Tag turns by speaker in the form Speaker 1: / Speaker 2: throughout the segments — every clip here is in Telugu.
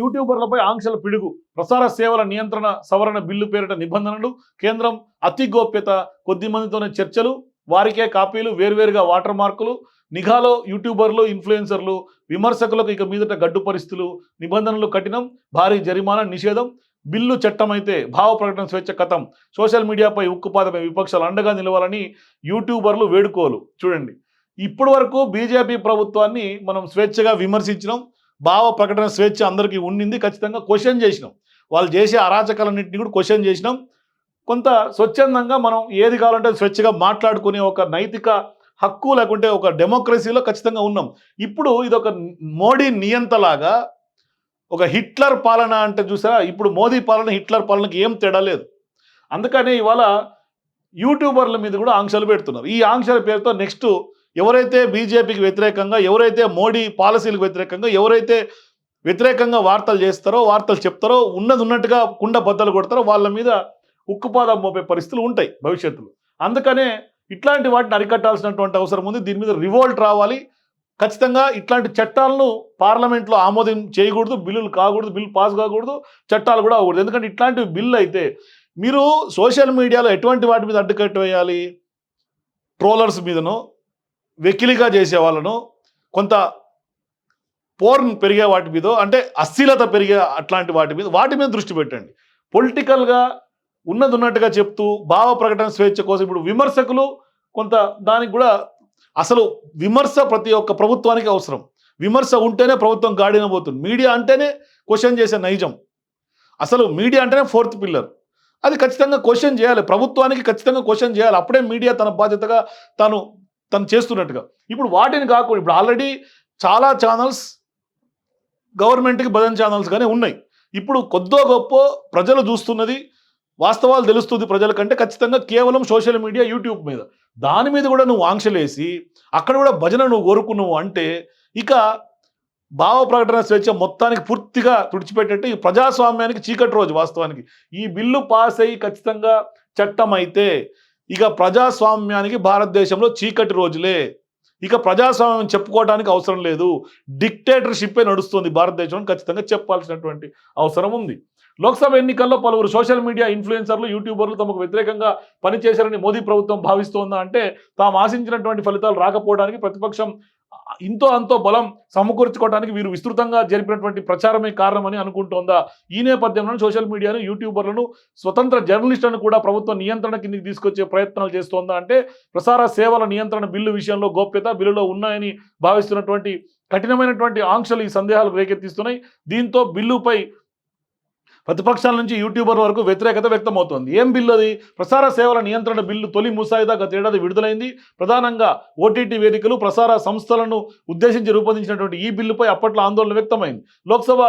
Speaker 1: యూట్యూబర్లపై ఆంక్షల పిడుగు. ప్రసార సేవల నియంత్రణ సవరణ బిల్లు పేరిట నిబంధనలు కేంద్రం అతి గోప్యత కొద్ది మందితోనే చర్చలు వారికే కాపీలు వేర్వేరుగా వాటర్ మార్కులు నిఘాలో యూట్యూబర్లు ఇన్ఫ్లుయెన్సర్లు విమర్శకులకు ఇక మీదట గడ్డు పరిస్థితులు నిబంధనలు కఠినం భారీ జరిమానా నిషేధం బిల్లు చట్టమైతే భావ ప్రకటన స్వేచ్ఛ కథం సోషల్ మీడియాపై ఉక్కుపాదపై విపక్షాలు అండగా నిలవాలని యూట్యూబర్లు వేడుకోలు. చూడండి. ఇప్పటి వరకు బీజేపీ ప్రభుత్వాన్ని మనం స్వేచ్ఛగా విమర్శించినాం భావ ప్రకటన స్వేచ్ఛ అందరికీ ఉండింది. ఖచ్చితంగా క్వశ్చన్ చేసినాం. వాళ్ళు చేసే అరాచకాలన్నింటినీ కూడా క్వశ్చన్ చేసినాం. కొంత స్వచ్ఛందంగా మనం ఏది కావాలంటే స్వేచ్ఛగా మాట్లాడుకునే ఒక నైతిక హక్కు లేకుంటే ఒక డెమోక్రసీలో ఖచ్చితంగా ఉన్నాం. ఇప్పుడు ఇది ఒక మోడీ నియంతలాగా ఒక హిట్లర్ పాలన అంటే చూసారా? ఇప్పుడు మోదీ పాలన హిట్లర్ పాలనకి ఏం తేడా లేదు. అందుకని ఇవాళ యూట్యూబర్ల మీద కూడా ఆంక్షలు పెడుతున్నారు. ఈ ఆంక్షల పేరుతో నెక్స్ట్ ఎవరైతే బీజేపీకి వ్యతిరేకంగా ఎవరైతే మోడీ పాలసీలకు వ్యతిరేకంగా ఎవరైతే వ్యతిరేకంగా వార్తలు చేస్తారో వార్తలు చెప్తారో ఉన్నది ఉన్నట్టుగా కుండ బద్దలు కొడతారో వాళ్ళ మీద ఉక్కుపాదం మోపే పరిస్థితులు ఉంటాయి భవిష్యత్తులో. అందుకనే ఇట్లాంటి వాటిని అరికట్టాల్సినటువంటి అవసరం ఉంది. దీని మీద రివోల్ట్ రావాలి. ఖచ్చితంగా ఇట్లాంటి చట్టాలను పార్లమెంట్లో ఆమోదం చేయకూడదు బిల్లులు కాకూడదు బిల్లు పాస్ కాకూడదు చట్టాలు కూడా అవ్వకూడదు. ఎందుకంటే ఇట్లాంటి బిల్లు అయితే మీరు సోషల్ మీడియాలో ఎటువంటి వాటి మీద అడ్డుకట్టు వేయాలి? ట్రోలర్స్ మీదను వెకిలిగా చేసే వాళ్ళను కొంత పోర్న్ పెరిగే వాటి మీద అంటే అశ్లీలత పెరిగే అట్లాంటి వాటి మీద వాటి మీద దృష్టి పెట్టండి. పొలిటికల్గా ఉన్నది ఉన్నట్టుగా చెప్తూ భావ ప్రకటన స్వేచ్ఛ కోసం ఇప్పుడు విమర్శకులు కొంత దానికి కూడా అసలు విమర్శ ప్రతి ఒక్క ప్రభుత్వానికి అవసరం. విమర్శ ఉంటేనే ప్రభుత్వం గాడిన పోతుంది. మీడియా అంటేనే క్వశ్చన్ చేసే నైజం. అసలు మీడియా అంటేనే ఫోర్త్ పిల్లర్. అది ఖచ్చితంగా క్వశ్చన్ చేయాలి. ప్రభుత్వానికి ఖచ్చితంగా క్వశ్చన్ చేయాలి. అప్పుడే మీడియా తన బాధ్యతగా తను తను చేస్తున్నట్టుగా. ఇప్పుడు వాటిని కాకుండా ఇప్పుడు ఆల్రెడీ చాలా ఛానల్స్ గవర్నమెంట్కి భజన ఛానల్స్ కానీ ఉన్నాయి. ఇప్పుడు కొద్దో గొప్ప ప్రజలు చూస్తున్నది వాస్తవాలు తెలుస్తుంది ప్రజల కంటే ఖచ్చితంగా కేవలం సోషల్ మీడియా యూట్యూబ్ మీద. దాని మీద కూడా నువ్వు ఆంక్షలేసి అక్కడ కూడా భజన నువ్వు కోరుకున్నావు అంటే ఇక భావ ప్రకటన స్వేచ్ఛ మొత్తానికి పూర్తిగా తుడిచిపెట్టేట్టు ఈ ప్రజాస్వామ్యానికి చీకటి రోజు వాస్తవానికి. ఈ బిల్లు పాస్ అయ్యి ఖచ్చితంగా చట్టం అయితే ఇక ప్రజాస్వామ్యానికి భారతదేశంలో చీకటి రోజులే. ఇక ప్రజాస్వామ్యం చెప్పుకోవడానికి అవసరం లేదు. డిక్టేటర్షిప్పే నడుస్తుంది భారతదేశంలో ఖచ్చితంగా చెప్పాల్సినటువంటి అవసరం ఉంది. లోక్సభ ఎన్నికల్లో పలువురు సోషల్ మీడియా ఇన్ఫ్లుయెన్సర్లు యూట్యూబర్లు తమకు వ్యతిరేకంగా పనిచేశారని మోదీ ప్రభుత్వం భావిస్తోందా అంటే తాము ఆశించినటువంటి ఫలితాలు రాకపోవడానికి ప్రతిపక్షం ఇంతో అంతో బలం సమకూర్చుకోవడానికి వీరు విస్తృతంగా జరిపినటువంటి ప్రచారమే కారణమని అనుకుంటోందా? ఈ నేపథ్యంలో సోషల్ మీడియాను యూట్యూబర్లను స్వతంత్ర జర్నలిస్టులను కూడా ప్రభుత్వం నియంత్రణ కిందికి తీసుకొచ్చే ప్రయత్నాలు చేస్తోందా అంటే ప్రసార సేవల నియంత్రణ బిల్లు విషయంలో గోప్యత బిల్లులో ఉన్నాయని భావిస్తున్నటువంటి కఠినమైనటువంటి ఆంక్షలు ఈ సందేహాలు రేకెత్తిస్తున్నాయి. దీంతో బిల్లుపై ప్రతిపక్షాల నుంచి యూట్యూబర్ వరకు వ్యతిరేకత వ్యక్తమవుతోంది. ఏం బిల్లు అది? ప్రసార సేవల నియంత్రణ బిల్లు తొలి ముసాయిదా గత ఏడాది విడుదలైంది. ప్రధానంగా ఓటీటీ వేదికలు ప్రసార సంస్థలను ఉద్దేశించి రూపొందించినటువంటి ఈ బిల్లుపై అప్పట్లో ఆందోళన వ్యక్తమైంది. లోక్సభ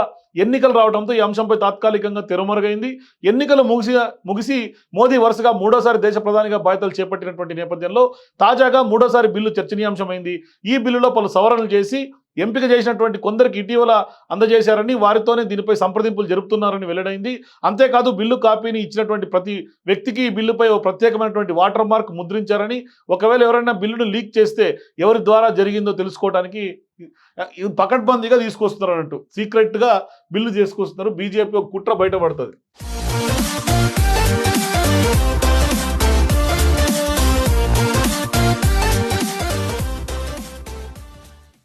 Speaker 1: ఎన్నికలు రావడంతో ఈ అంశంపై తాత్కాలికంగా తెరమరుగైంది. ఎన్నికలు ముగిసి ముగిసి మోదీ వరుసగా మూడోసారి దేశ ప్రధానిగా బాధ్యతలు చేపట్టినటువంటి నేపథ్యంలో తాజాగా మూడోసారి బిల్లు చర్చనీయాంశమైంది. ఈ బిల్లులో పలు సవరణలు చేసి ఎంపిక చేసినటువంటి కొందరికి ఇటీవల అందజేశారని వారితోనే దీనిపై సంప్రదింపులు జరుపుతున్నారని వెల్లడైంది. అంతేకాదు బిల్లు కాపీని ఇచ్చినటువంటి ప్రతి వ్యక్తికి ఈ బిల్లుపై ఓ ప్రత్యేకమైనటువంటి వాటర్ మార్క్ ముద్రించారని ఒకవేళ ఎవరైనా బిల్లును లీక్ చేస్తే ఎవరి ద్వారా జరిగిందో తెలుసుకోవడానికి పకడ్బందీగా తీసుకొస్తున్నారు అన్నట్టు సీక్రెట్గా బిల్లు చేసుకొస్తున్నారు. బీజేపీ ఒక కుట్ర బయటపడుతుంది.